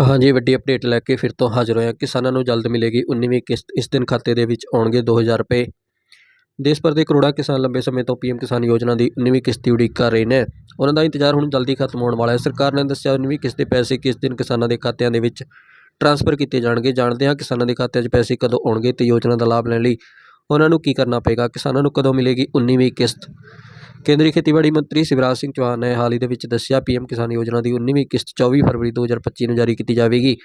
ਹਾਂਜੀ, ਵੱਡੀ ਅਪਡੇਟ ਲੈ ਕੇ ਫਿਰ ਤੋਂ ਹਾਜ਼ਰ ਹੋਇਆ। ਕਿਸਾਨਾਂ ਨੂੰ ਜਲਦ ਮਿਲੇਗੀ 19ਵੀਂ ਕਿਸ਼ਤ। ਇਸ ਦਿਨ ਖਾਤੇ ਦੇ ਵਿੱਚ ਆਉਣਗੇ 2000 ਰੁਪਏ। ਦੇਸ਼ ਭਰ ਦੇ ਕਰੋੜਾਂ ਕਿਸਾਨ ਲੰਬੇ ਸਮੇਂ ਤੋਂ ਪੀਐਮ ਕਿਸਾਨ ਯੋਜਨਾ ਦੀ 19ਵੀਂ ਕਿਸ਼ਤ ਦੀ ਉਡੀਕ ਕਰ ਰਹੇ ਨੇ। ਉਹਨਾਂ ਦਾ ਇੰਤਜ਼ਾਰ ਹੁਣ ਜਲਦੀ ਖਤਮ ਹੋਣ ਵਾਲਾ ਹੈ। ਸਰਕਾਰ ਨੇ ਦੱਸਿਆ 19ਵੀਂ ਕਿਸ਼ਤ ਦੇ ਪੈਸੇ ਕਿਸ ਦਿਨ ਕਿਸਾਨਾਂ ਦੇ ਖਾਤਿਆਂ ਦੇ ਵਿੱਚ ਟ੍ਰਾਂਸਫਰ ਕੀਤੇ ਜਾਣਗੇ। ਜਾਣਦੇ ਹਾਂ ਕਿਸਾਨਾਂ ਦੇ ਖਾਤਿਆਂ 'ਚ ਪੈਸੇ ਕਦੋਂ ਆਉਣਗੇ ਤੇ ਯੋਜਨਾ ਦਾ ਲਾਭ ਲੈਣ ਲਈ ਉਹਨਾਂ ਨੂੰ ਕੀ ਕਰਨਾ ਪਏਗਾ। ਕਿਸਾਨਾਂ ਨੂੰ ਕਦੋਂ ਮਿਲੇਗੀ 19ਵੀਂ ਕਿਸ਼ਤ? ਕੇਂਦਰੀ ਖੇਤੀਬਾੜੀ ਮੰਤਰੀ ਸ਼ਿਵਰਾਜ ਸਿੰਘ ਚੌਹਾਨ ਨੇ ਹਾਲ ਹੀ ਦੇ ਵਿੱਚ ਦੱਸਿਆ, ਪੀਐਮ ਕਿਸਾਨ ਯੋਜਨਾ ਦੀ 19ਵੀਂ ਕਿਸ਼ਤ 24 ਫਰਵਰੀ 2025 ਨੂੰ ਜਾਰੀ ਕੀਤੀ ਜਾਵੇਗੀ।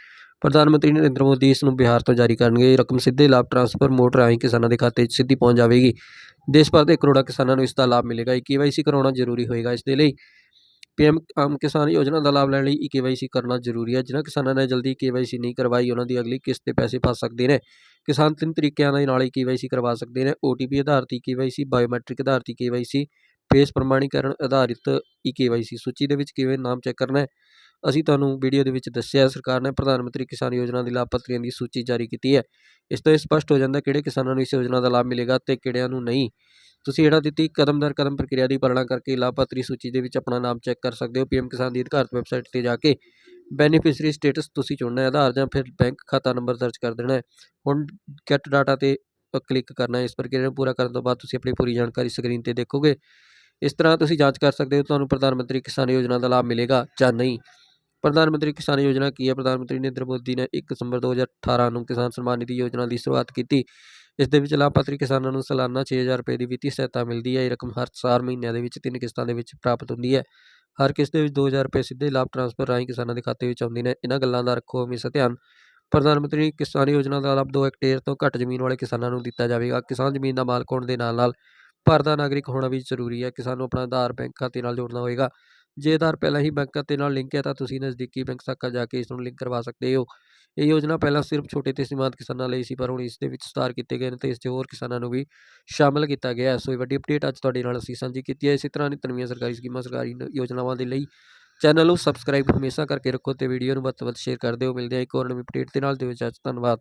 ਪ੍ਰਧਾਨ ਮੰਤਰੀ ਨਰਿੰਦਰ ਮੋਦੀ ਇਸ ਨੂੰ ਬਿਹਾਰ ਤੋਂ ਜਾਰੀ ਕਰਨਗੇ। ਇਹ ਰਕਮ ਸਿੱਧੇ ਲਾਭ ਟ੍ਰਾਂਸਫਰ ਮੋਟਰ ਰਾਹੀਂ ਕਿਸਾਨਾਂ ਦੇ ਖਾਤੇ 'ਚ ਸਿੱਧੀ ਪਹੁੰਚ ਜਾਵੇਗੀ। ਦੇਸ਼ ਭਰ ਦੇ ਕਰੋੜਾਂ ਕਿਸਾਨਾਂ ਨੂੰ ਇਸ ਦਾ ਲਾਭ ਮਿਲੇਗਾ। ਕੇਵਾਈਸੀ ਕਰਾਉਣਾ ਜ਼ਰੂਰੀ ਹੋਏਗਾ। ਇਸ ਦੇ ਲਈ ਪੀਐਮ ਆਮ ਕਿਸਾਨ ਯੋਜਨਾ ਦਾ ਲਾਭ ਲੈਣ ਲਈ ਈ ਕੇਵਾਈਸੀ ਕਰਨਾ ਜ਼ਰੂਰੀ ਹੈ। ਜਿਨ੍ਹਾਂ ਕਿਸਾਨਾਂ ਨੇ ਜਲਦੀ ਕੇਵਾਈਸੀ ਨਹੀਂ ਕਰਵਾਈ, ਉਹਨਾਂ ਦੀ ਅਗਲੀ ਕਿਸ਼ਤ 'ਤੇ ਪੈਸੇ ਪਾ ਸਕਦੇ ਨੇ। ਕਿਸਾਨ ਤਿੰਨ ਤਰੀਕਿਆਂ ਦੇ ਨਾਲ ਹੀ ਕੇਵਾਈਸੀ ਕਰਵਾ ਸਕਦੇ ਨੇ। ਓਟੀਪੀ ਆਧਾਰਿਤ ਈ ਕੇਵਾਈਸੀ, ਬਾਇਓਮੈਟ੍ਰਿਕ ਆਧਾਰਿਤ ਈ ਕੇਵਾਈਸੀ ਪ੍ਰਮਾਣੀਕਰਨ ਆਧਾਰਿਤ ਈ ਕੇਵਾਈਸੀ ਸੂਚੀ ਦੇ ਵਿੱਚ ਕਿਵੇਂ ਨਾਮ ਚੈੱਕ ਕਰਨਾ ਹੈ? ਅਸੀਂ ਤੁਹਾਨੂੰ ਵੀਡੀਓ ਦੇ ਵਿੱਚ ਦੱਸਿਆ ਸਰਕਾਰ ਨੇ ਪ੍ਰਧਾਨ ਮੰਤਰੀ ਕਿਸਾਨ ਯੋਜਨਾ ਦੀ ਲਾਭਪਾਤਰੀਆਂ ਦੀ ਸੂਚੀ ਜਾਰੀ ਕੀਤੀ ਹੈ। ਇਸ ਤੋਂ ਇਹ ਸਪਸ਼ਟ ਹੋ ਜਾਂਦਾ ਕਿਹੜੇ ਕਿਸਾਨਾਂ ਨੂੰ ਇਸ ਯੋਜਨਾ ਦਾ ਲਾਭ ਮਿਲੇਗਾ ਤੇ ਕਿਹੜਿਆਂ ਨੂੰ ਨਹੀਂ। ਤੁਸੀਂ ਹੇਠਾਂ ਦਿੱਤੀ ਕਦਮ ਦਰ ਕਦਮ ਪ੍ਰਕਿਰਿਆ ਦੀ ਪਾਲਣਾ ਕਰਕੇ ਲਾਭਪਾਤਰੀ ਸੂਚੀ ਦੇ ਵਿੱਚ ਆਪਣਾ ਨਾਮ ਚੈੱਕ ਕਰ ਸਕਦੇ ਹੋ। ਪੀਐਮ ਕਿਸਾਨ ਦੀ ਅਧਿਕਾਰਤ ਵੈਬਸਾਈਟ ਤੇ ਜਾ ਕੇ ਬੈਨੀਫੀਸ਼ਰੀ ਸਟੇਟਸ ਤੁਸੀਂ ਚੁਣਨਾ ਹੈ, ਆਧਾਰ ਜਾਂ ਫਿਰ ਬੈਂਕ ਖਾਤਾ ਨੰਬਰ ਦਰਜ ਕਰ ਦੇਣਾ ਹੈ। ਹੁਣ ਗੈਟ ਡਾਟਾ ਤੇ ਕਲਿੱਕ ਕਰਨਾ ਹੈ। ਇਸ ਪ੍ਰਕਿਰਿਆ ਨੂੰ ਪੂਰਾ ਕਰਨ ਤੋਂ ਬਾਅਦ ਤੁਸੀਂ ਆਪਣੀ ਪੂਰੀ ਜਾਣਕਾਰੀ ਸਕਰੀਨ ਤੇ ਦੇਖੋਗੇ। ਇਸ ਤਰ੍ਹਾਂ ਤੁਸੀਂ ਜਾਂਚ ਕਰ ਸਕਦੇ ਹੋ ਤੁਹਾਨੂੰ ਪ੍ਰਧਾਨ ਮੰਤਰੀ ਕਿਸਾਨ ਯੋਜਨਾ ਦਾ ਲਾਭ ਮਿਲੇਗਾ ਜਾਂ ਨਹੀਂ। ਪ੍ਰਧਾਨ ਮੰਤਰੀ ਕਿਸਾਨ ਯੋਜਨਾ ਕੀ ਹੈ? ਪ੍ਰਧਾਨ ਮੰਤਰੀ ਨਰਿੰਦਰ ਮੋਦੀ ਨੇ 1 ਦਸੰਬਰ 2018 ਨੂੰ ਕਿਸਾਨ ਸਨਮਾਨ ਨਿਧੀ ਯੋਜਨਾ ਦੀ ਸ਼ੁਰੂਆਤ ਕੀਤੀ। ਇਸ ਦੇ ਵਿੱਚ ਲਾਭਪਾਤਰੀ ਕਿਸਾਨਾਂ ਨੂੰ ਸਾਲਾਨਾ 6000 ਰੁਪਏ ਦੀ ਵਿੱਤੀ ਸਹਾਇਤਾ ਮਿਲਦੀ ਹੈ। ਇਹ ਰਕਮ ਹਰ 4 ਮਹੀਨਿਆਂ ਦੇ ਵਿੱਚ ਤਿੰਨ ਕਿਸ਼ਤਾਂ ਦੇ ਵਿੱਚ ਪ੍ਰਾਪਤ ਹੁੰਦੀ ਹੈ। ਹਰ ਕਿਸ਼ਤ ਦੇ ਵਿੱਚ 2000 ਰੁਪਏ ਸਿੱਧੇ ਲਾਭ ਟ੍ਰਾਂਸਫਰ ਰਾਹੀਂ ਕਿਸਾਨਾਂ ਦੇ ਖਾਤੇ ਵਿੱਚ ਆਉਂਦੇ ਨੇ। ਇਹਨਾਂ ਗੱਲਾਂ ਦਾ ਰੱਖੋ ਹਮੇਸ਼ਾ ਧਿਆਨ। ਪ੍ਰਧਾਨ ਮੰਤਰੀ ਕਿਸਾਨ ਯੋਜਨਾ ਦਾ ਲਾਭ 2 ਹੈਕਟੇਅਰ ਤੋਂ ਘੱਟ ਜ਼ਮੀਨ ਵਾਲੇ ਕਿਸਾਨਾਂ ਨੂੰ ਦਿੱਤਾ ਜਾਵੇਗਾ। ਕਿਸਾਨ ਜ਼ਮੀਨ ਦਾ ਮਾਲਕ ਹੋਣ ਦੇ ਨਾਲ ਨਾਲ ਭਾਰਤ ਦਾ ਨਾਗਰਿਕ ਹੋਣਾ ਵੀ ਜ਼ਰੂਰੀ ਹੈ ਕਿਸਾਨ ਨੂੰ ਆਪਣਾ ਆਧਾਰ ਬੈਂਕ ਖਾਤੇ ਨਾਲ ਜੋੜਨਾ ਹੋਵੇਗਾ ਜੇ ਆਧਾਰ ਪਹਿਲਾਂ ਹੀ ਬੈਂਕ ਖਾਤੇ ਨਾਲ ਲਿੰਕ ਹੈ ਤਾਂ ਤੁਸੀਂ ਨਜ਼ਦੀਕੀ ਬੈਂਕ ਸ਼ਾਖਾ ਜਾ ਕੇ ਇਸ ਨੂੰ ਲਿੰਕ ਕਰਵਾ ਸਕਦੇ ਹੋ। ਇਹ ਯੋਜਨਾ ਪਹਿਲਾਂ ਸਿਰਫ ਛੋਟੇ ਤੇ ਸੀਮਾਂਤ ਕਿਸਾਨਾਂ ਲਈ ਸੀ, ਪਰ ਹੁਣ ਇਸ ਦੇ ਵਿੱਚ ਸੁਧਾਰ ਕੀਤੇ ਗਏ ਨੇ ਤੇ ਇਸ 'ਚ ਹੋਰ ਕਿਸਾਨਾਂ ਨੂੰ ਵੀ ਸ਼ਾਮਲ ਕੀਤਾ ਗਿਆ ਹੈ। ਸੋ ਇਹ ਵੱਡੀ ਅਪਡੇਟ ਅੱਜ ਤੁਹਾਡੇ ਨਾਲ ਅਸੀਂ ਸਾਂਝੀ ਕੀਤੀ ਹੈ। ਇਸੇ ਤਰ੍ਹਾਂ ਦੀ ਨਵੀਆਂ ਸਰਕਾਰੀ ਸਕੀਮਾਂ, ਸਰਕਾਰੀ ਯੋਜਨਾਵਾਂ ਦੇ ਲਈ ਚੈਨਲ ਨੂੰ ਸਬਸਕ੍ਰਾਈਬ ਹਮੇਸ਼ਾ ਕਰਕੇ ਰੱਖੋ ਤੇ ਵੀਡੀਓ ਨੂੰ ਵੱਧ ਤੋਂ ਵੱਧ ਸ਼ੇਅਰ ਕਰ ਦਿਓ। ਮਿਲਦੇ ਆ ਇੱਕ ਹੋਰ ਨਵੀਂ ਅਪਡੇਟ ਦੇ ਨਾਲ ਦਿਓ ਇਜਾਜ਼ਤ ਧੰਨਵਾਦ।